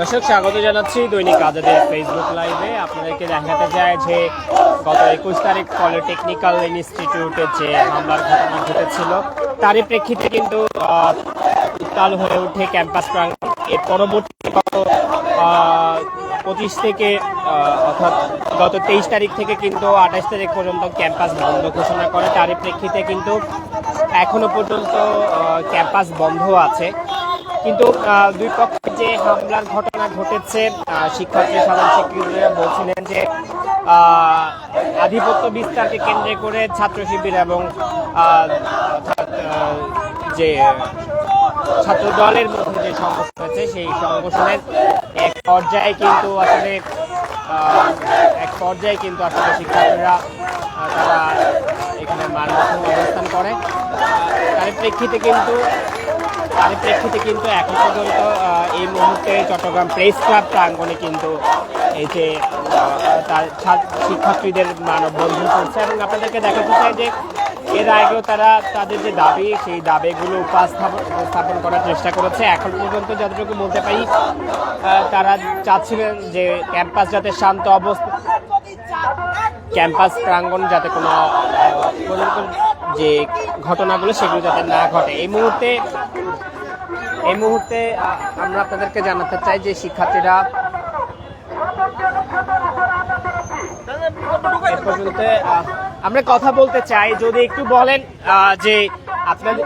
দর্শক, স্বাগত জানাচ্ছি দৈনিক আজাদের ফেসবুক লাইভে আপনাদেরকে দেখাতে চায় যে গত একুশ তারিখ পলিটেকনিক্যাল ইনস্টিটিউটে যে হামলার ঘটনা ঘটেছিল, তারই প্রেক্ষিতে কিন্তু উত্তাল হয়ে ওঠে ক্যাম্পাস প্রাঙ্গণ। এর পরবর্তী গত পঁচিশ থেকে অর্থাৎ গত তেইশ তারিখ থেকে কিন্তু আঠাশ তারিখ পর্যন্ত ক্যাম্পাস বন্ধ ঘোষণা করে। তারই প্রেক্ষিতে কিন্তু এখনও পর্যন্ত ক্যাম্পাস বন্ধ আছে। কিন্তু দুই পক্ষে যে হামলার ঘটনা ঘটেছে শিক্ষার্থী সাধারণ শিক্ষার্থীরা বলছিলেন যে আধিপত্য বিস্তারকে কেন্দ্রে করে ছাত্র শিবির এবং যে ছাত্র দলের মধ্যে যে সংঘর্ষ হয়েছে, সেই সংঘর্ষণের এক পর্যায়ে কিন্তু আসলে এক পর্যায়ে কিন্তু আসলে শিক্ষার্থীরা তারা এখানে মানবন্ধ অবস্থান করে। তার প্রেক্ষিতে কিন্তু তার প্রেক্ষিতে কিন্তু এখন পর্যন্ত এই মুহূর্তে চট্টগ্রাম প্রেস ক্লাব প্রাঙ্গণে কিন্তু এই যে তার শিক্ষার্থীদের মানববন্ধন করছে। এবং আপনাদেরকে দেখাতে চাই যে এর আগেও তারা তাদের যে দাবি, সেই দাবিগুলো উপস্থাপন করার চেষ্টা করেছে। এখন পর্যন্ত যতটুকু বলতে পারি তারা চাচ্ছিলেন যে ক্যাম্পাস যাতে শান্ত অবস্থা ক্যাম্পাস প্রাঙ্গণ যাতে কোনো যে ঘটনাগুলো সেগুলো যাতে না ঘটে। এই মুহূর্তে এই মুহূর্তে আমরা আপনাদেরকে জানাতে চাই যে শিক্ষার্থীরা এ পর্যন্ত আমরা কথা বলতে চাই। যদি একটু বলেন যে আপনাদের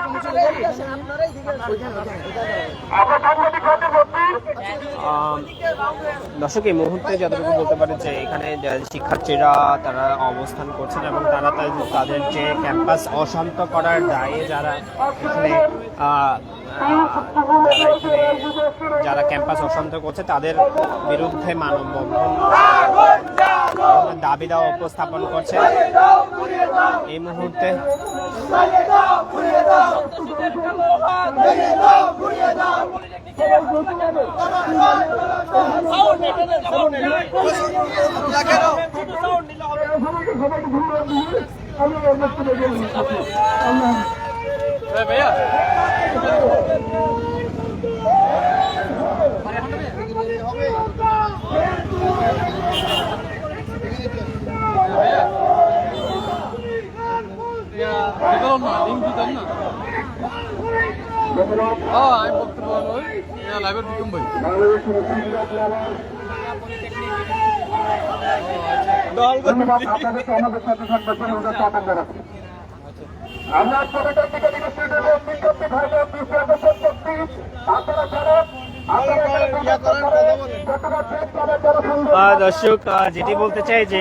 দর্শক, এই মুহূর্তে যতটুকু বলতে পারে যে এখানে শিক্ষার্থীরা তারা অবস্থান করছেন এবং তারা তাদের- যে ক্যাম্পাস অশান্ত করার দায়ে যারা এখানে যারা ক্যাম্পাস অশান্ত করছে, তাদের বিরুদ্ধে মানববন্ধন দাবি দেওয়া উপস্থাপন করছে। এই মুহূর্তে আমি বক্তব্য লাইভের বিক্রম ভাই ধন্যবাদ আপনাদেরকে আমাদের সাথে থাকবার জন্য স্বাগত জানাচ্ছি আমরা ছোটদের দিকে ইনস্টিটিউটের বিজ্ঞপ্তি ভাইবে বিশ্বের শক্তি আপনারা জানেন দর্শক যেটি বলতে চাই যে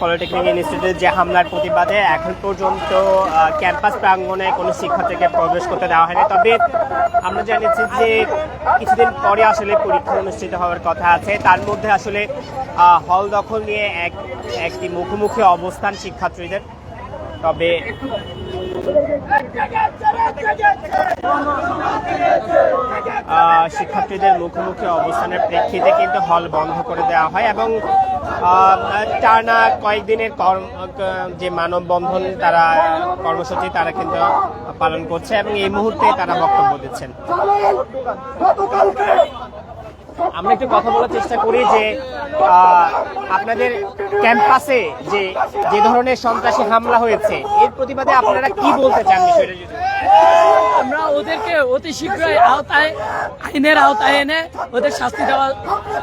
পলিটেকনিক ইনস্টিটিউটের যে হামলার প্রতিবাদে এখন পর্যন্ত ক্যাম্পাস প্রাঙ্গণে কোনো শিক্ষার্থীকে প্রবেশ করতে দেওয়া হয়নি। তবে আমরা জানিয়েছি যে, কিছুদিন পরে আসলে পরীক্ষা অনুষ্ঠিত হওয়ার কথা আছে। তার মধ্যে আসলে হল দখল নিয়ে এক, একটি মুখোমুখি অবস্থান শিক্ষার্থীদের। তবে শিক্ষার্থীদের মুখোমুখি অবস্থানের প্রেক্ষিতে কিন্তু হল বন্ধ করে দেওয়া হয় এবং টানা কয়েকদিনের কর্ম, যে মানববন্ধন তারা, কর্মসূচি তারা কিন্তু পালন করছে এবং এই মুহূর্তে তারা বক্তব্য দিচ্ছেন। আমরা একটু কথা বলার চেষ্টা করি যে আপনাদের ক্যাম্পাসে যে যে ধরনের সন্ত্রাসী হামলা হয়েছে, এর প্রতিবাদে আপনারা কি বলতে চান আমরা ওদেরকে অতি শীঘ্রই আওতায়, আইনের আওতায় এনে ওদের শাস্তি দেওয়া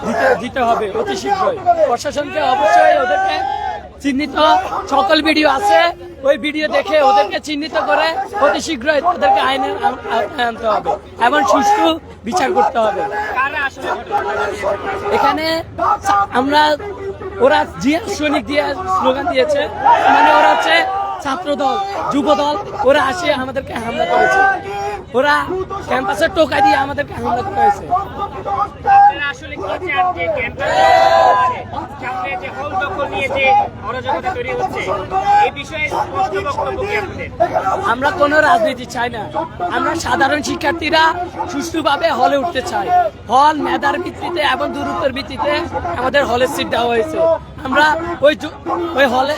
দিতে দিতে হবে অতি শীঘ্রই। প্রশাসনকে অবশ্যই ওদেরকে চিহ্নিত সকল ভিডিও আছে, ওই ভিডিও দেখে ওদেরকে চিহ্নিত করে অতি শীঘ্রই ওদেরকে আইনের আওতায় আনতে হবে এবং সুষ্ঠু বিচার করতে হবে? এখানে আমরা, ওরা জিয়া সৈনিক দিয়ে স্লোগান দিয়েছে মানে ওরা হচ্ছে ছাত্র দল যুব দল ওরা আসে আমাদেরকে হামলা করেছে ওরা ক্যাম্পাসে টোকা দিয়ে আমাদেরকে হামলা করেছে আমরা কোনো রাজনীতি চাই না। আমরা সাধারণ শিক্ষার্থীরা সুষ্ঠুভাবে হলে উঠতে চাই। হল মেধার ভিত্তিতে এবং দূরত্বের ভিত্তিতে আমাদের হলের সিট দেওয়া হয়েছে। আমরা ওই ওই হলে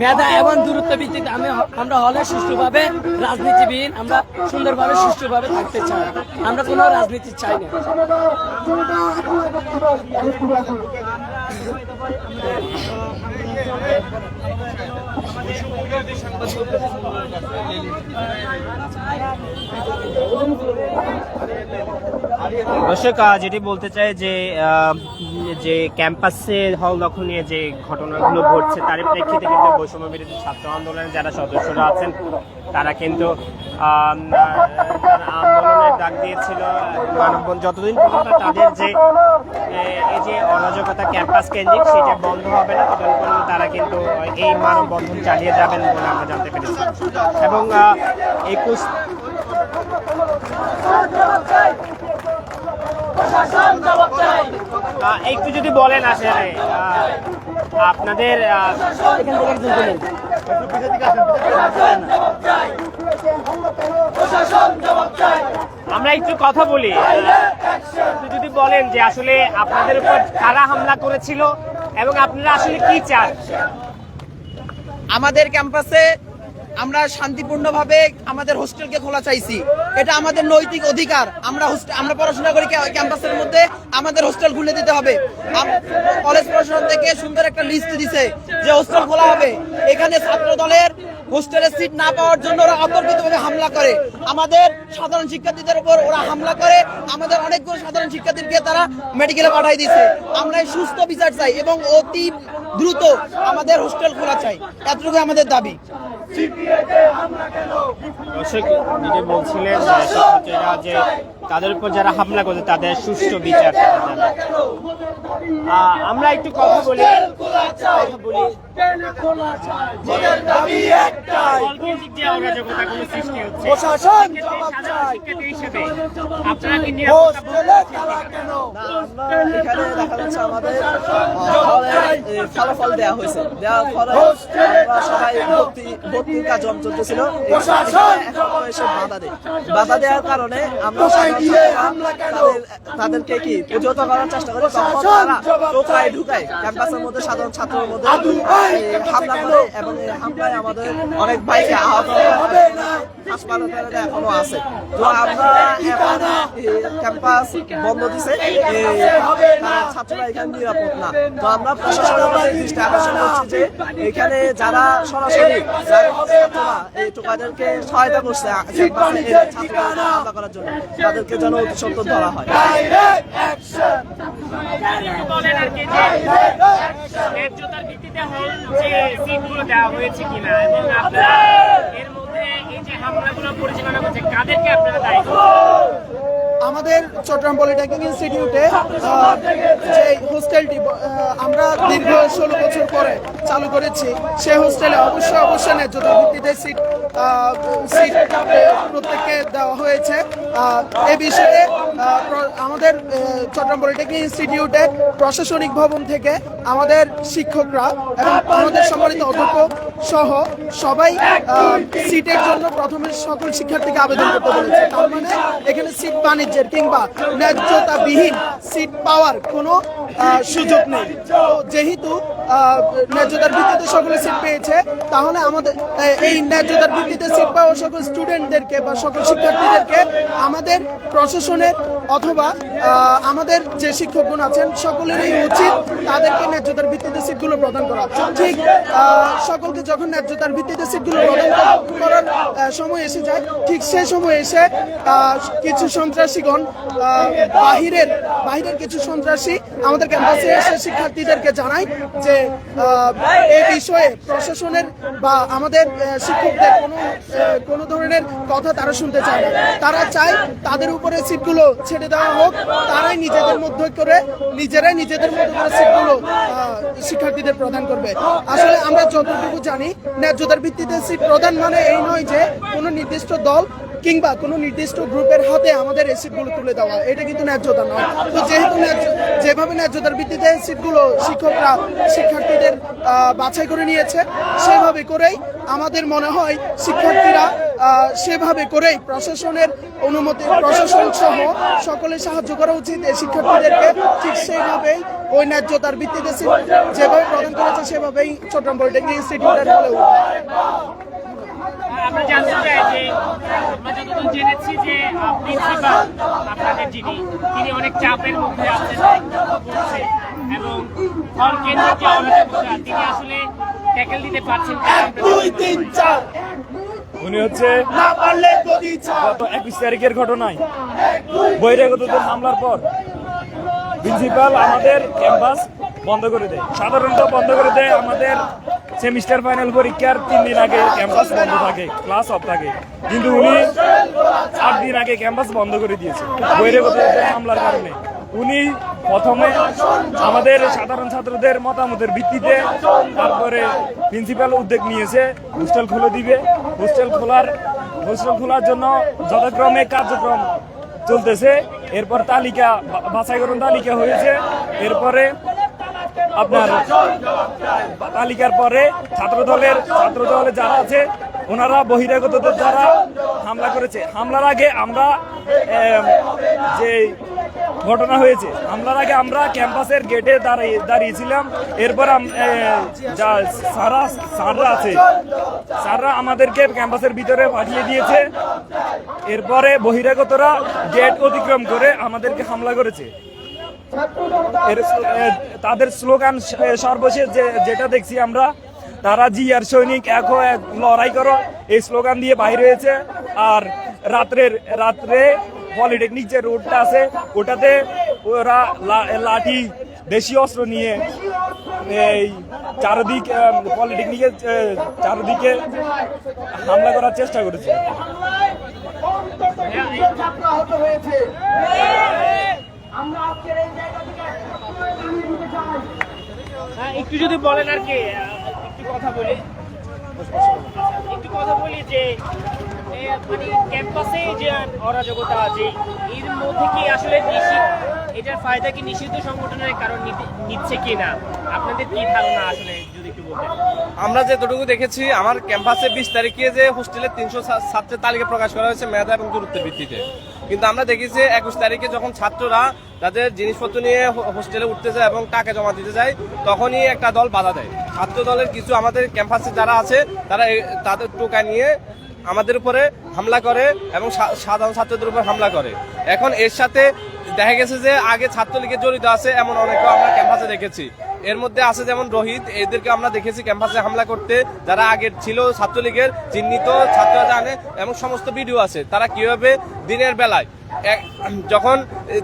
মেধা এবং দূরত্ব ভিত্তিতে আমি আমরা হলে সুষ্ঠুভাবে রাজনীতিবিহীন আমরা সুন্দরভাবে সুষ্ঠুভাবে থাকতে চাই। আমরা কোনো রাজনীতি চাই না। দর্শক যেটি বলতে চাই যে যে ক্যাম্পাসে হল দখল নিয়ে যে ঘটনাগুলো ঘটছে তার প্রেক্ষিতে কিন্তু বৈষম্য বিরোধী ছাত্র আন্দোলনের যারা সদস্যরা আছেন, তারা কিন্তু আন্দোলনের ডাক দিয়েছিল। মানববন্ধন যতদিন পর্যন্ত তাদের যে এই যে অরাজকতা ক্যাম্পাস কেন্দ্রিক, সেটা বন্ধ হবে না, ততদিন পর্যন্ত তারা কিন্তু এই মানববন্ধন চালিয়ে যাবেন বলে আমরা জানতে পেরেছি। এবং একুশ একটু যদি বলেন আসলে আপনাদের আমরা একটু কথা বলি একটু যদি বলেন যে আসলে আপনাদের উপর কারা হামলা করেছিল এবং আপনারা আসলে কি চান? আমাদের ক্যাম্পাসে আমরা শান্তিপূর্ণভাবে আমাদের হোস্টেলকে খোলা চাইছি। এটা আমাদের নৈতিক অধিকার। আমরা আমরা পড়াশোনা করি ক্যা- ক্যাম্পাসের মধ্যে। আমাদের হোস্টেল খুলে দিতে হবে। কলেজ প্রশাসন থেকে সুন্দর একটা লিস্ট দিছে যে হোস্টেল খোলা হবে। এখানে ছাত্র দলের হোস্টেলের সিট না পাওয়ার জন্য ওরা অতর্কিতভাবে হামলা করে। আমাদের সাধারণ শিক্ষার্থীদের উপর ওরা হামলা করে। আমাদের অনেকগুলো সাধারণ শিক্ষার্থীকে তারা মেডিকেলে পাঠাই দিছে আমরা সুস্থ বিচার চাই এবং অতি দ্রুত আমাদের হোস্টেল খোলা চাই। এতটুকু আমাদের দাবি। বলছিলেন যে তাদের উপর যারা হামলা করছে, তাদের সুষ্ঠু বিচার আমরা একটু কথা বলি। কথা আপনারা কি নিরাপত্তা বোধ এখানে দেখা যাচ্ছে আমাদের ফলাফল দেওয়া হয়েছে। দেওয়ার ফলে আমরা সবাই ভর্তি ভর্তির কাজ চলতেছিল। এসে বাধা দেয়। বাধা দেওয়ার কারণে আমরা তাদের তাদেরকে কি প্রতিহত করার চেষ্টা করি তখন তারা টোকায় ঢুকায়। ক্যাম্পাসের মধ্যে সাধারণ ছাত্রের মধ্যে হামলা করে এবং এই হামলায় আমাদের অনেক ভাইকে আহত হাসপাতালে এখনও আছে। তো আমরা এখন ক্যাম্পাস বন্ধ দিছে। ছাত্ররা এখানে নিরাপদ না। তো আমরা প্রশাসনের দৃষ্টি আকর্ষণ করছি যে এখানে যারা সরাসরি ছাত্ররা এই টোকাদেরকে সহায়তা করছে হামলা করার জন্য তাদেরকে যেন অতি সত্তর ধরা হয়। আমাদের চট্টগ্রাম পলিটেকনিক ইনস্টিটিউটে যে হোস্টেলটি আমরা দীর্ঘ ষোলো বছর পরে চালু করেছি, সে হোস্টেলে অবশ্যই অবশ্যই ন্যায্যতার ভিত্তিতে সিট সিট প্রত্যেককে দেওয়া হয়েছে। এ বিষয়ে আমাদের চট্টগ্রাম পলিটেকনিক ইনস্টিটিউটের প্রশাসনিক ভবন থেকে আমাদের শিক্ষকরা এবং আমাদের সম্মানিত অধ্যক্ষ সহ সবাই সিটের জন্য প্রথমে সকল শিক্ষার্থীকে আবেদন করতে বলেছে। তার মানে এখানে সিট বাণিজ্যের কিংবা ন্যায্যতাবিহীন সিট পাওয়ার কোনো সুযোগ নেই। তো যেহেতু ন্যায্যতার ভিত্তিতে সকলে সিট পেয়েছে, তাহলে আমাদের এই ন্যায্যতার ভিত্তিতে সিট পাওয়া সকল স্টুডেন্টদেরকে বা সকল শিক্ষার্থীদেরকে আমাদের প্রশাসনের অথবা আমাদের যে শিক্ষকগণ আছেন, সকলেরই উচিত তাদেরকে ন্যায্যতার ভিত্তিতে সিটগুলো প্রদান করা। ঠিক সকলকে যখন ন্যায্যতার ভিত্তিতে সিটগুলো প্রদান করার সময় এসে যায়, ঠিক সেই সময় এসে কিছু সন্ত্রাসীগণ বাহিরের বাহিরের কিছু সন্ত্রাসী আমাদের ক্যাম্পাসে এসে শিক্ষার্থীদেরকে জানায় যে এই বিষয়ে প্রশাসনের বা আমাদের শিক্ষকদের কোনো কোনো ধরনের কথা তারা শুনতে চায় না। তারা চায় তাদের উপরে সিটগুলো ছেড়ে দেওয়া হোক, তারাই নিজেদের মধ্যে করে, নিজেরাই নিজেদের মধ্যে করে সিটগুলো শিক্ষার্থীদের প্রদান করবে। আসলে আমরা যতটুকু জানি, ন্যায্যতার ভিত্তিতে সিট প্রদান মানে এই নয় যে কোনো নির্দিষ্ট দল কিংবা কোনো নির্দিষ্ট গ্রুপের হাতে আমাদের এই সিটগুলো তুলে দেওয়া, এটা কিন্তু ন্যায্যতা নয়। তো যেহেতু ন্যায্য, যেভাবে ন্যায্যতার ভিত্তিতে সিটগুলো শিক্ষকরা, শিক্ষার্থীদের বাছাই করে নিয়েছে, সেভাবে করেই আমাদের মনে হয় শিক্ষার্থীরা সেভাবে করেই প্রশাসনের অনুমতি, প্রশাসন সহ সকলে সাহায্য করা উচিত। এই শিক্ষার্থীদেরকে ঠিক সেইভাবেই ওই ন্যায্যতার ভিত্তিতে যেভাবে প্রদান করেছে, সেভাবেই চট্টগ্রাম পলিটেকনিক ইনস্টিটিউটের হলেও। আমরা জানতে চাই যে আমরা যতদূর জেনেছি যে প্রিন্সিপাল আপনাদের যিনি তিনি অনেক চাপের মধ্যে আছেন পড়ছে এবং হল কেন্দ্রের যে অরাজকতা তিনি আসলে ট্যাকেল দিতে পারছেন কিনা উনি হচ্ছে গত একুশ তারিখের ঘটনায় বহিরাগতদের হামলার পর প্রিন্সিপাল আমাদের ক্যাম্পাস বন্ধ করে দেয়। সাধারণত বন্ধ করে দেয় আমাদের সেমিস্টার ফাইনাল পরীক্ষার তিন দিন আগে ক্যাম্পাস বন্ধ থাকে ক্লাস অফ থাকে। কিন্তু উনি আট দিন আগে ক্যাম্পাস বন্ধ করে দিয়েছে। বহিরাগতদের হামলার কারণে। উনি প্রথমে আমাদের সাধারণ ছাত্রদের মতামতের ভিত্তিতে তারপরে প্রিন্সিপাল উদ্যোগ নিয়েছে হোস্টেল খুলে দিবে। হোস্টেল খোলার হোস্টেল খোলার জন্য যথাক্রমে কার্যক্রম চলতেছে। এরপর তালিকা বাছাইকরণ তালিকা হয়েছে। এরপরে আপনার তালিকার পরে ছাত্র দলের ছাত্র দলের যারা আছে, ওনারা বহিরাগতদের দ্বারা হামলা করেছে। হামলার আগে আমরা যে ঘটনা হয়েছে, হামলার আগে আমরা ক্যাম্পাসের গেটে দাঁড়িয়ে, দাঁড়িয়েছিলাম। এরপর সারা স্যাররা আছে। স্যাররা আমাদেরকে ক্যাম্পাসের ভিতরে পাঠিয়ে দিয়েছে। এরপরে বহিরাগতরা গেট অতিক্রম করে আমাদেরকে হামলা করেছে। তাদের স্লোগান সর্বশেষ যেটা দেখছি আমরা, তারা জি আর সৈনিক, এক লড়াই করো, এই স্লোগান দিয়ে বাইরে হয়েছে। আর রাত্রের, রাত্রে পলিটেকনিক যে রোডটা আছে, ওটাতে ওরা লাঠি, দেশি অস্ত্র নিয়ে এই চারদিক পলিটেকনিকের চারদিকে হামলা করার চেষ্টা করেছে। হয়েছে। আমরা আজকের এই জায়গা থেকে চাই হ্যাঁ, একটু যদি বলেন আর কি একটু কথা বলি। একটু কথা বলি যে মানে ক্যাম্পাসে যে অরাজকতা আছে এর মধ্যে কি আসলে নিষিদ্ধ এটার ফায়দা কি নিষিদ্ধ সংগঠনের কারণ নিচ্ছে কি না? আপনাদের কি ধারণা আসলে যদি একটু বলতেন? আমরা যতটুকু দেখেছি আমার ক্যাম্পাসে বিশ তারিখে যে হোস্টেলের তিনশো ছাত্রের তালিকা প্রকাশ করা হয়েছে মেধা এবং দূরত্বের ভিত্তিতে। কিন্তু আমরা দেখেছি একুশ তারিখে যখন ছাত্ররা তাদের জিনিসপত্র নিয়ে হোস্টেলে উঠতে যায় এবং টাকা জমা দিতে যায়, তখনই একটা দল বাধা দেয়। ছাত্র দলের কিছু আমাদের ক্যাম্পাসে যারা আছে, তারা তাদের টোকা নিয়ে আমাদের উপরে হামলা করে এবং সাধারণ ছাত্রদের উপর হামলা করে। এখন এর সাথে দেখা গেছে যে আগে ছাত্রলীগে জড়িত আছে এমন অনেকেও আমরা ক্যাম্পাসে দেখেছি। এর মধ্যে আছে যেমন রোহিত এদেরকে আমরা দেখেছি ক্যাম্পাসে হামলা করতে। যারা আগের ছিল ছাত্রলীগের, চিহ্নিত ছাত্ররা জানে, এবং সমস্ত ভিডিও আছে। তারা কীভাবে দিনের বেলায় যখন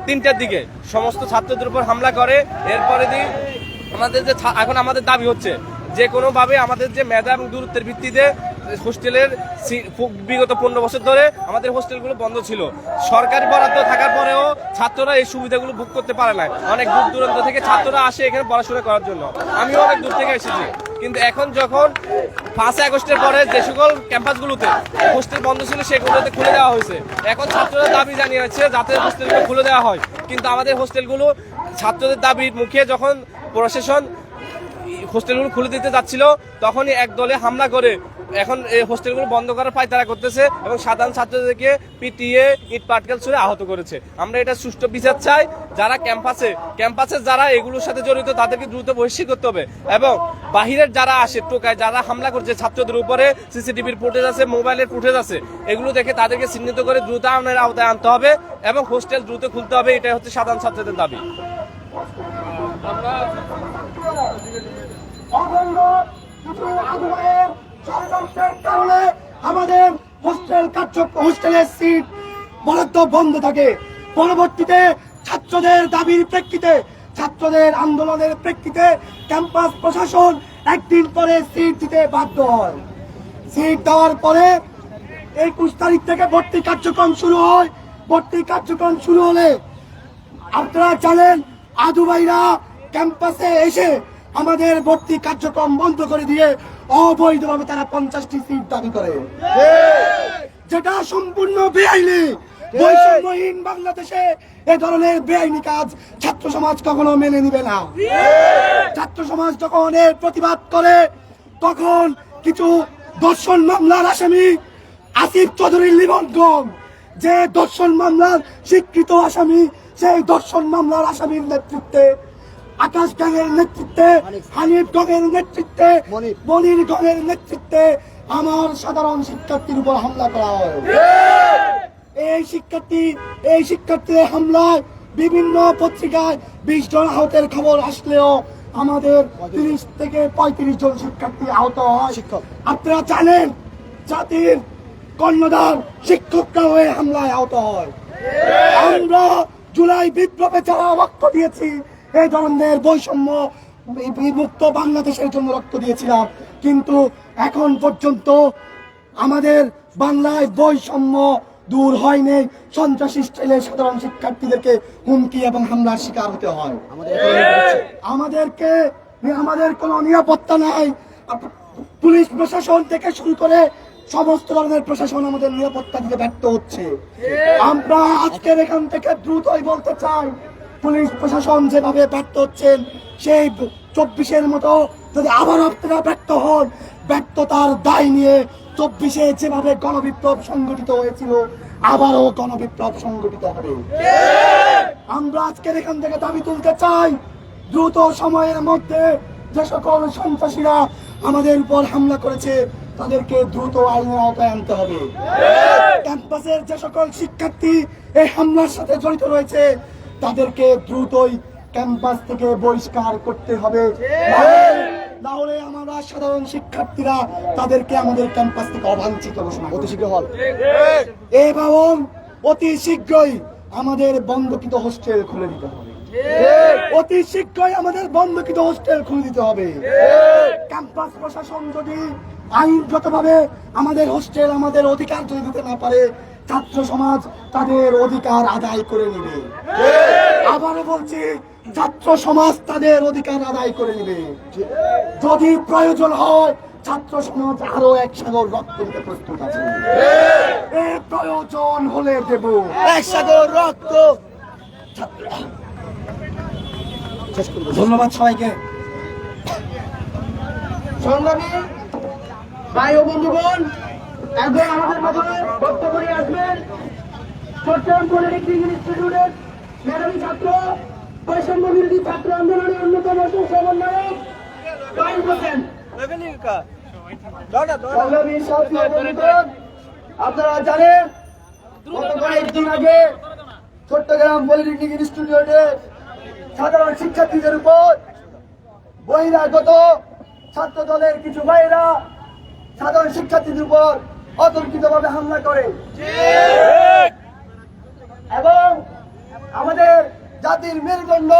তিনটার দিকে সমস্ত ছাত্রদের উপর হামলা করে, এরপরে দিন আমাদের যে এখন আমাদের দাবি হচ্ছে যে কোনোভাবে আমাদের যে মেধা এবং দূরত্বের ভিত্তিতে হোস্টেলের বিগত পনেরো বছর ধরে আমাদের হোস্টেলগুলো বন্ধ ছিল। সরকারি বরাদ্দ থাকার পরেও ছাত্ররা এই সুবিধাগুলো ভোগ করতে পারে না অনেক দূর দূরান্ত থেকে ছাত্ররা আসে এখানে পড়াশোনা করার জন্য। আমিও অনেক দূর থেকে এসেছি। কিন্তু এখন যখন পাঁচ আগস্টের পরে যে সকল ক্যাম্পাসগুলোতে হোস্টেল বন্ধ ছিল, সেগুলোতে খুলে দেওয়া হয়েছে। এখন ছাত্ররা দাবি জানিয়েছে যাতে হোস্টেলগুলো খুলে দেওয়া হয়। কিন্তু আমাদের হোস্টেলগুলো ছাত্রদের দাবির মুখে যখন প্রশাসন হোস্টেলগুলো খুলে দিতে যাচ্ছিল, তখনই এক দলে হামলা করে এখন এই হোস্টেলগুলো বন্ধ করার পায়তারা করতেছে এবং সাধারণ ছাত্রদেরকে পিটিয়ে ইট পাটকেল ছুড়ে আহত করেছে। আমরা এটা সুষ্ঠু বিচার চাই। যারা ক্যাম্পাসে ক্যাম্পাসে যারা এগুলোর সাথে জড়িত, তাদেরকে দ্রুত বহিষ্কার করতে হবে। এবং বাহিরের যারা আসে, টোকায় যারা হামলা করছে, ছাত্রদের উপরে সিসিটিভির ফুটেজ আছে, মোবাইলের ফুটেজ আছে, এগুলো দেখে তাদেরকে চিহ্নিত করে দ্রুত আইনের আওতায় আনতে হবে এবং হোস্টেল দ্রুত খুলতে হবে, এটাই হচ্ছে সাধারণ ছাত্রদের দাবি। অখণ্ড হোস্টেল কার্য হোস্টেলের সিট বরাদ্দ বন্ধ থাকে। পরবর্তীতে ছাত্রদের দাবির প্রেক্ষিতে, ছাত্রদের আন্দোলনের প্রেক্ষিতে ক্যাম্পাস প্রশাসন একদিন পরে সিট দিতে বাধ্য হয়। সিট দেওয়ার পরে একুশ তারিখ থেকে ভর্তি কার্যক্রম শুরু হয়। ভর্তি কার্যক্রম শুরু হলে আপনারা জানেন, আদুবাইরা ক্যাম্পাসে এসে আমাদের ভর্তি কার্যক্রম বন্ধ করে দিয়ে অবৈধভাবে তারা পঞ্চাশটি সিট দাবি করে। যেটা সম্পূর্ণ বেআইনি। বৈষম্যহীন বাংলাদেশে এ ধরনের বেআইনি কাজ ছাত্র সমাজ কখনো মেনে নিবে না। ছাত্র সমাজ যখন এর প্রতিবাদ করে, তখন কিছু দর্শন মামলার আসামি আসিফ চৌধুরীর নিবন্ধন। যে দর্শন মামলার স্বীকৃত আসামি, সেই দর্শন মামলার আসামির নেতৃত্বে আকাশ গাঙের নেতৃত্বে হানিফ গঙের নেতৃত্বে মনির। গঙের নেতৃত্বে আমার সাধারণ শিক্ষার্থীর উপর হামলা করা হয়। এই শিক্ষার্থী এই শিক্ষার্থীদের হামলায় বিভিন্ন পত্রিকায় বিশ জন আহতের খবর আসলেও আমাদের তিরিশ থেকে পঁয়ত্রিশ জন শিক্ষার্থী আহত হয়। শিক্ষক। আপনারা জানেন জাতির কর্ণধার শিক্ষকরা হয়ে হামলায় আহত হয়। আমরা জুলাই বিপ্লবে যারা রক্ত দিয়েছি এই ধরনের বৈষম্য মুক্ত বাংলাদেশের জন্য রক্ত দিয়েছিলাম। কিন্তু এখন পর্যন্ত আমাদের বাংলায় বৈষম্য দূর হয়নি সন্ত্রাসী স্টাইলে সাধারণ শিক্ষার্থীদেরকে হুমকি এবং হামলার শিকার হতে হয়। আমাদেরকে আমাদের কোনো নিরাপত্তা নাই। পুলিশ প্রশাসন থেকে শুরু করে সমস্ত ধরনের প্রশাসন আমাদের নিরাপত্তা দিতে ব্যর্থ হচ্ছে। আমরা আজকের এখান থেকে দ্রুতই বলতে চাই পুলিশ প্রশাসন যেভাবে ব্যর্থ হচ্ছেন সেই চব্বিশের মতো যদি আবার আপনারা ব্যর্থ হন ব্যর্থতার দায় নিয়ে চব্বিশে যেভাবে গণবিপ্লব সংগঠিত হয়েছিল আবারও গণবিপ্লব সংগঠিত হবে। আমরা আজকের এখান থেকে দাবি তুলতে চাই দ্রুত সময়ের মধ্যে যে সকল সন্ত্রাসীরা আমাদের উপর হামলা করেছে তাদেরকে দ্রুত আইনের আওতায় আনতে হবে। ক্যাম্পাসের যে সকল শিক্ষার্থী এই হামলার সাথে জড়িত রয়েছে তাদেরকে দ্রুতই ক্যাম্পাস থেকে বহিষ্কার করতে হবে। নাহলে আমরা সাধারণ শিক্ষার্থীরা তাদেরকে আমাদের ক্যাম্পাস থেকে অবাঞ্ছিত ঘোষণা অতি শীঘ্র হল এবং অতি শীঘ্রই আমাদের বন্ধকিত হোস্টেল খুলে দিতে হবে। অতি শীঘ্রই আমাদের বন্ধকিত হোস্টেল খুলে দিতে হবে। ক্যাম্পাস প্রশাসন যদি আইনগতভাবে আমাদের হোস্টেল আমাদের অধিকার যদি দিতে না পারে ছাত্র সমাজ তাদের অধিকার আদায় করে নেবে। আবারও বলছি ছাত্র সমাজ তাদের অধিকার আদায় করে নেবে। যদি প্রয়োজন হয় ছাত্র সমাজ আরও এক সাগর রক্ত দিতে প্রস্তুত আছে। এর প্রয়োজন হলে দেব। এক সাগর রক্ত। ধন্যবাদ সবাইকে। সংগ্রামী ভাই ও বন্ধুগণ এখন আমাদের মাধ্যমে বক্তব্য নিয়ে আসবেন। চট্টগ্রাম পলিটেকনিক ইনস্টিটিউটের মেধাবী ছাত্র, বৈষম্য বিরোধী ছাত্র আন্দোলনের অন্যতম সমন্বয়ক বাইশ হোসেন। আপনারা জানেন গত কয়েকদিন আগে চট্টগ্রাম পলিটেকনিক ইনস্টিটিউটে সাধারণ শিক্ষার্থীদের উপর বহিরাগত ছাত্র দলের কিছু ভাইরা সাধারণ শিক্ষার্থীদের উপর অতর্কিতভাবে হামলা করে। এবং আমাদের জাতির মেরুদণ্ড